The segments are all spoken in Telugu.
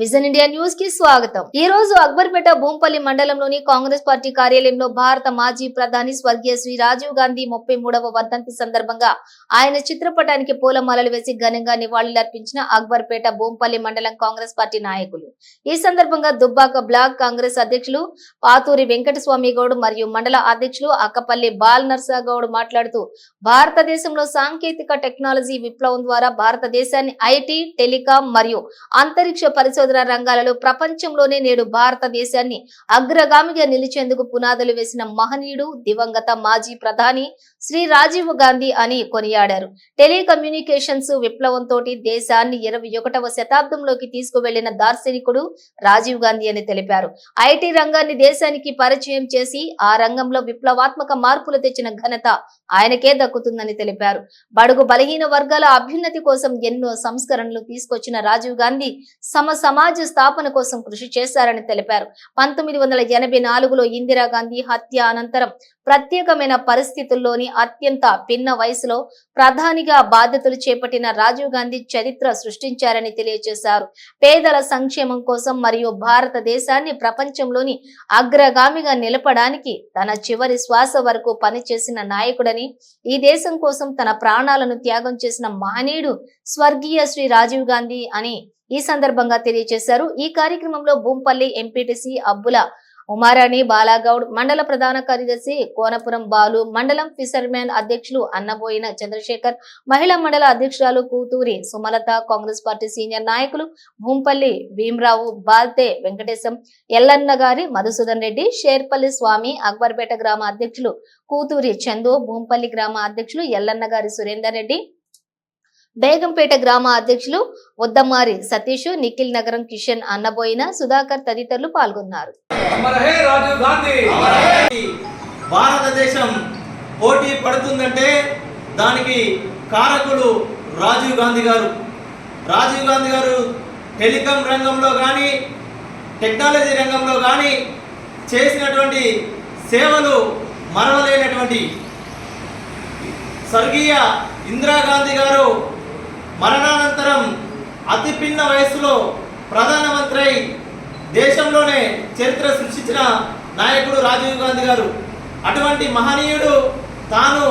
విజన్ ఇండియా న్యూస్కి స్వాగతం. ఈ రోజు అక్బర్పేట భూంపల్లి మండలంలోని కాంగ్రెస్ పార్టీ కార్యాలయంలో భారత మాజీ ప్రధాని స్వర్గీయ శ్రీ రాజీవ్ గాంధీ ముప్పై మూడవ వర్ధంతి సందర్భంగా ఆయన చిత్రపటానికి పూలమాలలు వేసి ఘనంగా నివాళులర్పించిన అక్బర్పేట భూంపల్లి మండలం కాంగ్రెస్ పార్టీ నాయకులు. ఈ సందర్భంగా దుబ్బాక బ్లాక్ కాంగ్రెస్ అధ్యక్షులు పాతూరి వెంకటస్వామి గౌడ్ మరియు మండల అధ్యక్షులు అక్కపల్లి బాల్ నర్సా గౌడ్ మాట్లాడుతూ భారతదేశంలో సాంకేతిక టెక్నాలజీ విప్లవం ద్వారా భారతదేశాన్ని ఐటీ టెలికాం మరియు అంతరిక్ష పరిశోధన రంగాలలో ప్రపంచంలోనే నేడు భారతదేశాన్ని అగ్రగామిగా నిలిచేందుకు పునాదులు వేసిన మహనీయుడు దివంగత మాజీ ప్రధాని శ్రీ రాజీవ్ గాంధీ అని కొనియాడారు. టెలికమ్యూనికేషన్స్ విప్లవంతో దేశాన్ని ఇరవై ఒకటవ శతాబ్దంలోకి తీసుకువెళ్ళిన దార్శనికుడు రాజీవ్ గాంధీ అని తెలిపారు. ఐటీ రంగాన్ని దేశానికి పరిచయం చేసి ఆ రంగంలో విప్లవాత్మక మార్పులు తెచ్చిన ఘనత ఆయనకే దక్కుతుందని తెలిపారు. బడుగు బలహీన వర్గాల అభ్యున్నతి కోసం ఎన్నో సంస్కరణలు తీసుకొచ్చిన రాజీవ్ గాంధీ సమ సమాజ స్థాపన కోసం కృషి చేశారని తెలిపారు. పంతొమ్మిది వందల ఎనభై నాలుగులో ఇందిరాగాంధీ హత్య అనంతరం ప్రత్యేకమైన పరిస్థితుల్లోని అత్యంత పిన్న వయసులో ప్రధానిగా బాధ్యతలు చేపట్టిన రాజీవ్ గాంధీ చరిత్ర సృష్టించారని తెలియజేశారు. పేదల సంక్షేమం కోసం మరియు భారతదేశాన్ని ప్రపంచంలోని అగ్రగామిగా నిలపడానికి తన చివరి శ్వాస వరకు పనిచేసిన నాయకుడని ఈ దేశం కోసం తన ప్రాణాలను త్యాగం చేసిన మహనీయుడు స్వర్గీయ శ్రీ రాజీవ్ గాంధీ అని ఈ సందర్భంగా తెలియజేశారు. ఈ కార్యక్రమంలో భూంపల్లి ఎంపీటీసీ అబ్బుల ఉమారాణి బాలాగౌడ్ మండల ప్రధాన కార్యదర్శి కోనపురం బాలు మండలం ఫిషర్మ్యాన్ అధ్యక్షులు అన్నబోయిన చంద్రశేఖర్ మహిళా మండల అధ్యక్షురాలు Koothuri Sumalatha Congress party senior నాయకులు భూంపల్లి భీమరావు బాల్తే వెంకటేశం ఎల్లన్న గారి మధుసూదన్ రెడ్డి షేర్పల్లి స్వామి అక్బర్పేట గ్రామ అధ్యక్షులు కూతూరి చందు భూంపల్లి గ్రామ అధ్యక్షులు ఎల్లన్న గారి సురేందర్ రెడ్డి బేగంపేట గ్రామ అధ్యక్షులు ఉద్దమారి సతీష్ నిఖిల్ నగరం కిషన్ అన్నబోయిన సుధాకర్ తదితరులు పాల్గొన్నారు. భారతదేశం పోటీ పడుతుందంటే దానికి కారకుడు రాజీవ్ గాంధీ గారు. రాజీవ్ గాంధీ గారు టెలికాం రంగంలో కానీ టెక్నాలజీ రంగంలో కానీ చేసినటువంటి సేవలు మరవలేనటువంటి స్వర్గీయ ఇందిరాగాంధీ గారు మరణానంతరం అతి పిన్న వయసులో ప్రధానమంత్రి అయి దేశంలోనే చరిత్ర సృష్టించిన నాయకుడు రాజీవ్ గాంధీ గారు. అటువంటి మహనీయుడు తాను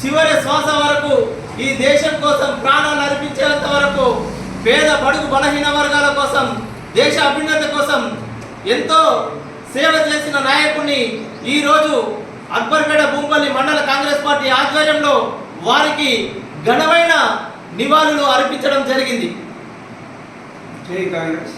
చివరి శ్వాస వరకు ఈ దేశం కోసం ప్రాణాలు అర్పించేంత వరకు పేద బడుగు బలహీన వర్గాల కోసం దేశ అభ్యున్నతి కోసం ఎంతో సేవ చేసిన నాయకుడిని ఈరోజు అక్బర్పేట భూంపల్లి మండల కాంగ్రెస్ పార్టీ ఆధ్వర్యంలో వారికి ఘనమైన నివాళులు అర్పించడం జరిగింది. జై కాంగ్రెస్.